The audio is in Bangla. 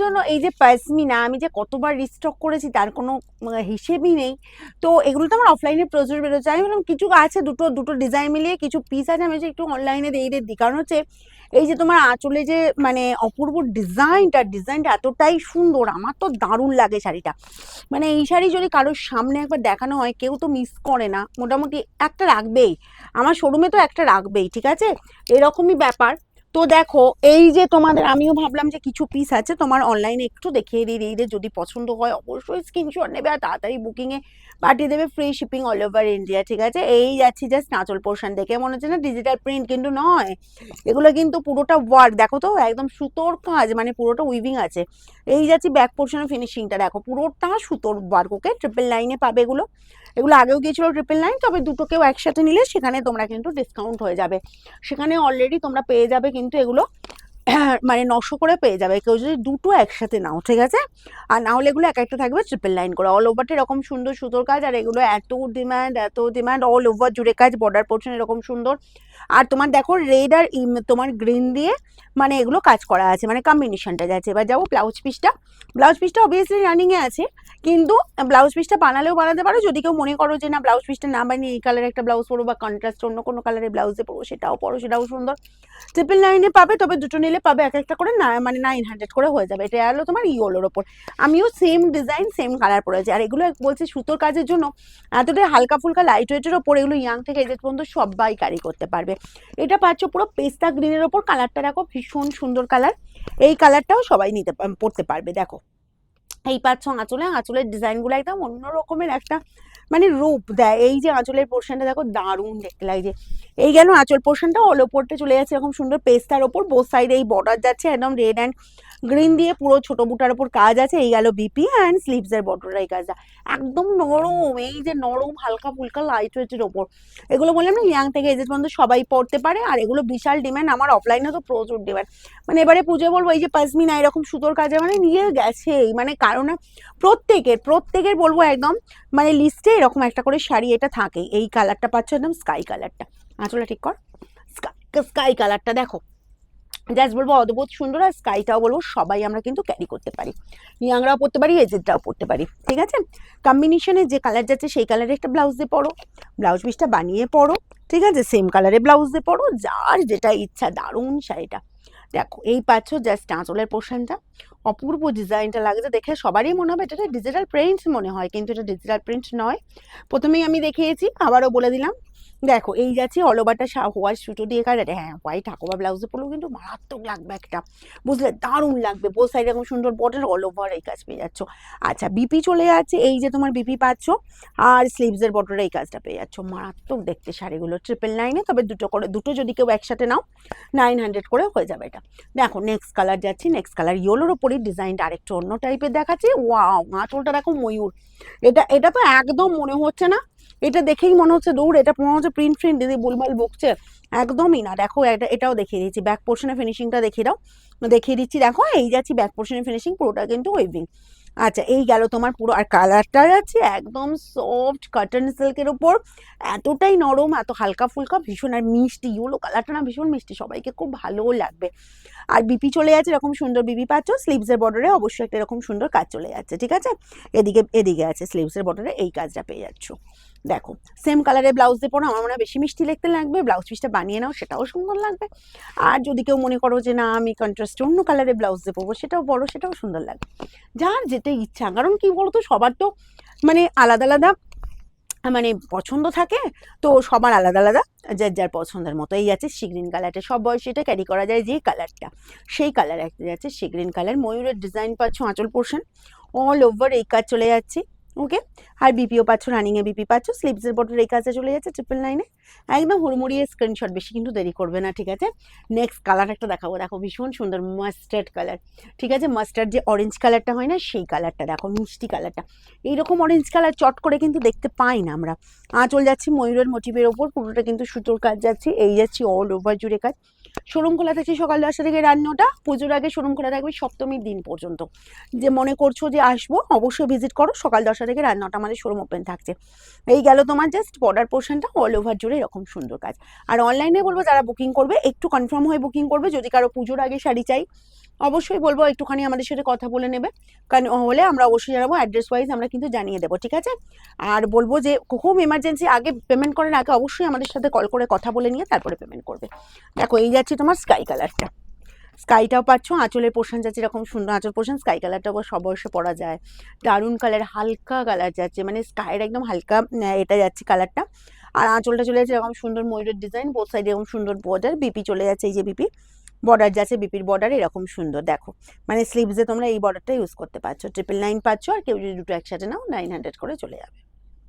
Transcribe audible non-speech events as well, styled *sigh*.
জন্য এই যে পাসমিনা আমি যে কতবার রিস্টক করেছি তার কোনো হিসেবই নেই। তো এগুলো তো আমার অফলাইনে প্রচুর বেরোচ্ছে। আমি বললাম কিছু আছে, দুটো দুটো ডিজাইন মিলিয়ে কিছু পিস আছে, আমি একটু অনলাইনে দিয়ে দিই। কারণ হচ্ছে এই যে তোমার আঁচলে যে মানে অপূর্ব ডিজাইনটা ডিজাইনটা এতটাই সুন্দর, আমার তো দারুণ লাগে শাড়িটা। মানে এই শাড়ি যদি কারোর সামনে একবার দেখানো হয়, কেউ তো মিস করে না। মোটামুটি একটা রাখবেই। আমার শোরুমে তো একটা রাখবেই, ঠিক আছে? এরকমই ব্যাপার। তো দেখো, এই যে তোমাদের, আমিও ভাবলাম যে কিছু পিস আছে, তোমার অনলাইনে একটু দেখিয়ে দিই দিই যদি পছন্দ হয়, অবশ্যই স্ক্রিনশট নেবে আর তাড়াতাড়ি বুকিংয়ে পাঠিয়ে দেবে free shipping all over India ঠিক আছে? এই যাচ্ছি জাস্ট নাচল পোর্শন দেখে, মনে হচ্ছে না ডিজিটাল প্রিন্ট কিন্তু নয়। এগুলো কিন্তু পুরোটা ওয়ার্ক দেখো তো, একদম সুতোর কাজ মানে পুরোটা উইভিং আছে। এই যাচ্ছি ব্যাক পোর্শনের ফিনিশিংটা দেখো, পুরোটা সুতোর ওয়ার্ক ওকে ট্রিপল লাইনে পাবে এগুলো। এগুলো আগেও গিয়েছিল ট্রিপল নাইন তবে দুটোকেও একসাথে নিলে সেখানে তোমরা কিন্তু ডিসকাউন্ট হয়ে যাবে। সেখানে অলরেডি তোমরা পেয়ে যাবে কিন্তু এগুলো *coughs* মানে নশো করে পেয়ে যাবে। কেউ যদি দুটো একসাথে নাও, ঠিক আছে? আর না হলে এগুলো এক একটা থাকবে ট্রিপল লাইন করে। অল ওভারটা এরকম সুন্দর সুতোর কাজ, আর এগুলো এত ডিমান্ড এত ডিম্যান্ড অল ওভার জুড়ে কাজ বর্ডার পোর্শন এরকম সুন্দর। আর তোমার দেখো রেড আর তোমার গ্রিন দিয়ে মানে এগুলো কাজ করা আছে মানে কম্বিনেশনটা যাচ্ছে। এবার যাব ব্লাউজ পিসটা ব্লাউজ পিসটা অবভিয়াসলি রানিংয়ে আছে, কিন্তু ব্লাউজ পিসটা বানালেও বানাতে পারো। যদি কেউ মনে করো যে না ব্লাউজ পিসটা না বানিয়ে এই কালারের একটা ব্লাউজ পরো বা কন্ট্রাস্ট অন্য কোনো কালারের ব্লাউজে পরো, সেটাও পরো, সেটাও সুন্দর। ট্রিপল লাইনে পাবে, তবে দুটো নিলে পাবে এক একটা করে না মানে নাইন হান্ড্রেড করে হয়ে যাবে। এটা হলো তোমার ইয়োলোর ওপর। আমিও সেম ডিজাইন সেম কালার পরেছি। আর এগুলো বলছি সুতোর কাজের জন্য এতটাই হালকা ফুলকা লাইট ওয়েটের ওপর এগুলো ইয়াং থেকে এজেড পর্যন্ত সবাই ক্যারি করতে পারবে। এটা পাচ্ছ পুরো পেস্তা গ্রিনের ওপর। কালারটা দেখো, ভীষণ সুন্দর কালার এই কালারটাও সবাই নিতে পা- পরতে পারবে, দেখো। এই পাচ্ছ আঁচলে। আঁচলের ডিজাইনগুলো একদম অন্য রকমের একটা মানে রূপ দেয়। এই যে আঁচলের পোর্শনটা দেখো দারুণ দেখতে লাগছে এই গেল আঁচল পোর্শনটা অল ওপরটা চলে যাচ্ছে এরকম সুন্দর পেস্তার ওপর। বোথ সাইডে এই বর্ডার যাচ্ছে, একদম রেড অ্যান্ড গ্রিন দিয়ে পুরো ছোট বুটার ওপর কাজ আছে, এই গেল বিপি অ্যান্ড স্লিভসের বর্ডার এই কাজটা। একদম নরম, এই যে নরম, হালকা ফুলকা লাইট ওয়েটের ওপর। এগুলো বললাম না ইয়াং থেকে এজেড পর্যন্ত সবাই পড়তে পারে, আর এগুলো বিশাল ডিমান্ড আমার অফলাইনে তো প্রচুর ডিমান্ড মানে এবারে পুজো বলব, এই যে পাসমিনা এরকম সুতোর কাজে মানে নিয়ে গেছেই। মানে কারণ প্রত্যেকের প্রত্যেকের বলব একদম মানে লিস্টে এরকম একটা করে শাড়ি এটা থাকেই। এই কালারটা পাচ্ছ একদম স্কাই কালারটা আঁচলে ঠিক কর। স্কাই কালারটা দেখো। জাস্ট বলব অদ্ভুত সুন্দর আর স্কাইটাও বলব, সবাই আমরা কিন্তু ক্যারি করতে পারি। ইয়াংরাও পরতে পারি এজেডটাও পরতে পারি, ঠিক আছে? কম্বিনেশনে যে কালার যাচ্ছে সেই কালারের একটা ব্লাউজ দিয়ে পরো ব্লাউজ পিসটা বানিয়ে পরো, ঠিক আছে? সেম কালারের ব্লাউজ দিয়ে পরো, যার যেটা ইচ্ছা, দারুণ শাড়িটা। দেখো, এই পাচ্ছ জাস্ট আঁচলের পোর্শনটা অপূর্ব ডিজাইনটা লাগছে, দেখে সবারই মনে হবে, এটা ডিজিটাল প্রিন্ট মনে হয়, কিন্তু এটা ডিজিটাল প্রিন্ট নয়। প্রথমেই আমি দেখিয়েছি, আবারও বলে দিলাম দেখো, এই যাচ্ছে অল ওভারটা হোয়াইট সুতো দিয়ে কাজ হ্যাঁ হোয়াইট ঠাকুমা ব্লাউজে পরলেও কিন্তু মারাত্মক লাগবে একটা, বুঝলে? দারুণ লাগবে বোথ সাইড এরকম সুন্দর বর্ডার অল ওভার এই কাজ পেয়ে যাচ্ছ। আচ্ছা বিপি চলে যাচ্ছে, এই যে তোমার বিপি পাচ্ছ, আর স্লিভসের বর্ডারে এই কাজটা পেয়ে যাচ্ছ। মারাত্মক দেখতে শাড়িগুলো ট্রিপল নাইনে তবে দুটো করে, দুটো যদি কেউ একসাথে নাও নাইন হান্ড্রেড করে হয়ে যাবে এটা। দেখো নেক্সট কালার যাচ্ছি নেক্সট কালার ইয়েলোর ওপরই ডিজাইনটা আরেকটু অন্য টাইপের দেখাচ্ছি। ওয়াও আঁচলটা দেখো ময়ূর। এটা এটা তো একদম মনে হচ্ছে না এটা দেখেই মনে হচ্ছে দৌড় এটা মনে হচ্ছে প্রিন্ট ফ্রিন্ট দিদি বুলবাল বকছে। একদমই না। দেখো, এটা, এটাও দেখিয়ে দিচ্ছি ব্যাক পোর্শনের ফিনিশিংটা দেখিয়ে দাও। দেখিয়ে দিচ্ছি, দেখো, এই যাচ্ছি ব্যাক পোর্শনের ফিনিশিং পুরোটা কিন্তু ওয়েভিং আচ্ছা এই গেল তোমার পুরো, আর কালারটা যাচ্ছে একদম সফট কটন সিল্কের উপর। এতটাই নরম, এত হালকা ফুলকা, ভীষণ, আর মিষ্টি ইউলো কালারটা না ভীষণ মিষ্টি, সবাইকে খুব ভালোও লাগবে। আর বিপি চলে যাচ্ছে, এরকম সুন্দর বিপি পাচ্ছ স্লিভসের বর্ডারে অবশ্যই একটা এরকম সুন্দর কাজ চলে যাচ্ছে, ঠিক আছে? এদিকে এদিকে আছে স্লিভসের বর্ডারে এই কাজটা পেয়ে যাচ্ছ। দেখো সেম কালারের ব্লাউজ দিয়ে পরো, আমার মনে হয় বেশি মিষ্টি দেখতে লাগবে ব্লাউজ পিসটা বানিয়ে নাও, সেটাও সুন্দর লাগবে। আর যদি কেউ মনে করো যে, না, আমি কন্ট্রাস্ট অন্য কালারের ব্লাউজ দিয়ে পরবো সেটাও বড় সেটাও সুন্দর লাগবে। যার যেটা ইচ্ছা, কারণ কি বলতো, সবার তো মানে আলাদা আলাদা মানে পছন্দ থাকে, তো সবার আলাদা আলাদা, যার যার পছন্দের মতো এই আছে, সি গ্রিন কালারটা সব বয়সে এটা ক্যারি করা যায় যে কালারটা সেই কালার একটা যাচ্ছে সি গ্রিন কালার ময়ূরের ডিজাইন পাচ্ছ, আঁচল পোর্শন অল ওভার এই কাজ চলে যাচ্ছে। ওকে আর বিপিও পাচ্ছ রানিংয়ে বিপি পাচ্ছ স্লিপসের বটর এই কাজে চলে যাচ্ছে ট্রিপল নাইনে একদম হুড়মুড়িয়ে স্ক্রিনশট বেশি কিন্তু দেরি করবে না, ঠিক আছে? নেক্সট কালার একটা দেখাবো, দেখো ভীষণ সুন্দর মাস্টার্ড কালার ঠিক আছে? মাস্টার্ড যে অরেঞ্জ কালারটা হয় না, সেই কালারটা দেখো, মিষ্টি কালারটা এইরকম অরেঞ্জ কালার চট করে কিন্তু দেখতে পাই না আমরা। আঁচল যাচ্ছি ময়ূরের মোটিভের ওপর, পুরোটা কিন্তু সুতোর কাজ যাচ্ছে, এই যাচ্ছি অল ওভার জুড়ে কাজ। শোরুম খোলা থাকছে সকাল দশটা থেকে রাত নটা, পুজোর আগে শোরুম খোলা থাকবে সপ্তমীর দিন পর্যন্ত। যে মনে করছ যে আসব, অবশ্যই ভিজিট করো, সকাল দশটা থেকে রাত নটা আমাদের শোরুম ওপেন থাকছে। এই গেল তোমার জাস্ট বর্ডার পোর্শনটা অল ওভার জুড়ে এরকম সুন্দর কাজ। আর অনলাইনে বলব, যারা বুকিং করবে, একটু কনফার্ম হয়ে বুকিং করবে, যদি কারও পুজোর আগে শাড়ি চাই অবশ্যই বলব, একটুখানি আমাদের সাথে কথা বলে নেবে। কারণ হলে আমরা অবশ্যই জানাব অ্যাড্রেস ওয়াইজ আমরা কিন্তু জানিয়ে দেবো, ঠিক আছে? আর বলব যে খুব এমার্জেন্সি আগে পেমেন্ট করার আগে অবশ্যই আমাদের সাথে কল করে কথা বলে নিয়ে তারপরে পেমেন্ট করবে। দেখো, এই যাচ্ছে তোমার স্কাই কালারটা স্কাইটাও পাচ্ছ, আঁচলের পোর্শন যাচ্ছে এরকম সুন্দর আঁচল পোর্শন স্কাই কালারটা আবার সব বয়সে পরা যায়। দারুণ কালার হালকা কালার যাচ্ছে মানে স্কাইয়ের একদম হালকা এটা যাচ্ছে কালারটা আর আঁচলটা চলে যাচ্ছে এরকম সুন্দর ময়ূরের ডিজাইন বোথ সাইডে এরকম সুন্দর বর্ডার বিপি চলে যাচ্ছে, এই যে বিপি বর্ডার যাচ্ছে বিপির বর্ডার এরকম সুন্দর, দেখো। মানে স্লিভসে তোমরা এই বর্ডারটা ইউজ করতে পারছ। ট্রিপল নাইন পাচ্ছ আর কেউ যদি দুটো একসাথে নাও নাইন হান্ড্রেড করে চলে যাবে।